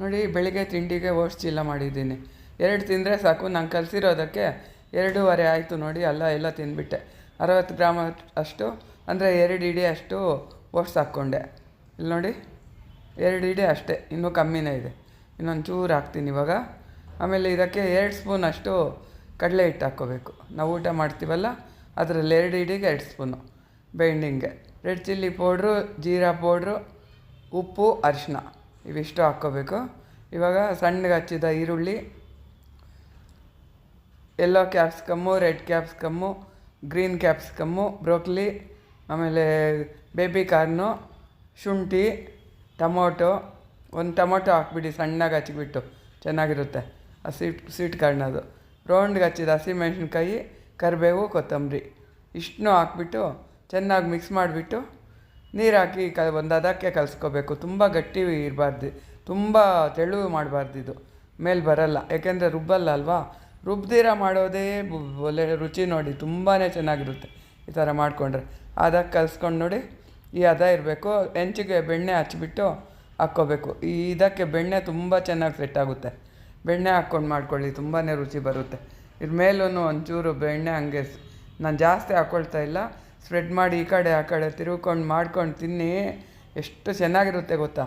ನೋಡಿ, ಬೆಳಿಗ್ಗೆ ತಿಂಡಿಗೆ ಓಟ್ಸ್ ಚೀಲ ಮಾಡಿದ್ದೀನಿ. ಎರಡು ತಿಂದರೆ ಸಾಕು. ನಾನು ಕಲಿಸಿರೋದಕ್ಕೆ ಎರಡೂವರೆ ಆಯಿತು ನೋಡಿ, ಅಲ್ಲ, ಎಲ್ಲ ತಿಂದುಬಿಟ್ಟೆ. ಅರವತ್ತು ಗ್ರಾಮ್ ಅಷ್ಟು, ಅಂದರೆ ಎರಡು ಇಡಿ ಅಷ್ಟು ಓಟ್ಸ್ ಹಾಕ್ಕೊಂಡೆ. ಇಲ್ಲಿ ನೋಡಿ, ಎರಡು ಇಡಿ ಅಷ್ಟೇ, ಇನ್ನೂ ಕಮ್ಮಿನೇ ಇದೆ. ಇನ್ನೊಂದು ಚೂರು ಹಾಕ್ತೀನಿ ಇವಾಗ. ಆಮೇಲೆ ಇದಕ್ಕೆ ಎರಡು ಸ್ಪೂನ್ ಅಷ್ಟು ಕಡಲೆ ಹಿಟ್ಟು ಹಾಕ್ಕೋಬೇಕು. ನಾವು ಊಟ ಮಾಡ್ತೀವಲ್ಲ, ಅದರಲ್ಲಿ ಎರಡು ಇಡಿಗೆ ಎರಡು ಸ್ಪೂನು ಬೆಂಡಿಂಗೆ. ರೆಡ್ ಚಿಲ್ಲಿ ಪೌಡ್ರು, ಜೀರಾ ಪೌಡ್ರು, ಉಪ್ಪು ಅರಿಶಿನ ಇವಿಷ್ಟು ಹಾಕ್ಕೋಬೇಕು. ಇವಾಗ ಸಣ್ಣಗೆ ಹಚ್ಚಿದ ಈರುಳ್ಳಿ yellow capsicum red capsicum green capsicum broccoli ಆಮೇಲೆ ಬೇಬಿ ಕಾರ್ನು ಶುಂಠಿ, ಟೊಮೊಟೊ, ಒಂದು ಟೊಮೊಟೊ ಹಾಕ್ಬಿಡಿ ಸಣ್ಣಗೆ ಹಚ್ಚಿಬಿಟ್ಟು ಚೆನ್ನಾಗಿರುತ್ತೆ. ಆ ಸ್ವೀಟ್ ಸ್ವೀಟ್ ಕಾರ್ನದು ರೌಂಡ್ಗೆ ಹಚ್ಚಿದ ಹಸಿಮೆಣ್ಸಿನ್ಕಾಯಿ ಕರಿಬೇವು, ಕೊತ್ತಂಬರಿ. ಇಷ್ಟನ್ನೂ ಹಾಕ್ಬಿಟ್ಟು ಚೆನ್ನಾಗಿ ಮಿಕ್ಸ್ ಮಾಡಿಬಿಟ್ಟು ನೀರು ಹಾಕಿ ಕ ಒಂದು ಹದಕ್ಕೆ ಕಲಿಸ್ಕೋಬೇಕು. ತುಂಬ ಗಟ್ಟಿ ಇರಬಾರ್ದು. ತುಂಬ ತೆಳು ಮಾಡಬಾರ್ದು ಇದು. ಮೇಲೆ ಬರಲ್ಲ. ಯಾಕೆಂದರೆ ರುಬ್ಬಲ್ಲ ಅಲ್ವಾ? ರುಬ್ದಿರ ಮಾಡೋದೇ ಒಲೆ ರುಚಿ ನೋಡಿ. ತುಂಬಾ ಚೆನ್ನಾಗಿರುತ್ತೆ ಈ ಥರ ಮಾಡಿಕೊಂಡ್ರೆ. ಅದಕ್ಕೆ ಕಲಿಸ್ಕೊಂಡು ನೋಡಿ. ಈ ಹದ ಇರಬೇಕು. ಹೆಂಚಿಗೆ ಬೆಣ್ಣೆ ಹಚ್ಚಿಬಿಟ್ಟು ಹಾಕ್ಕೋಬೇಕು. ಈ ಇದಕ್ಕೆ ಬೆಣ್ಣೆ ತುಂಬ ಚೆನ್ನಾಗಿ ಸೆಟ್ ಆಗುತ್ತೆ. ಬೆಣ್ಣೆ ಹಾಕ್ಕೊಂಡು ಮಾಡ್ಕೊಳ್ಳಿ. ತುಂಬಾ ರುಚಿ ಬರುತ್ತೆ. ಇದ್ರ ಮೇಲೂ ಒಂಚೂರು ಬೆಣ್ಣೆ ಹಂಗೆ ನಾನು ಜಾಸ್ತಿ ಹಾಕ್ಕೊಳ್ತಾ ಇಲ್ಲ. ಸ್ಪ್ರೆಡ್ ಮಾಡಿ ಈ ಕಡೆ ಆ ಕಡೆ ತಿರುವ್ಕೊಂಡು ಮಾಡ್ಕೊಂಡು ತಿನ್ನಿ. ಎಷ್ಟು ಚೆನ್ನಾಗಿರುತ್ತೆ ಗೊತ್ತಾ?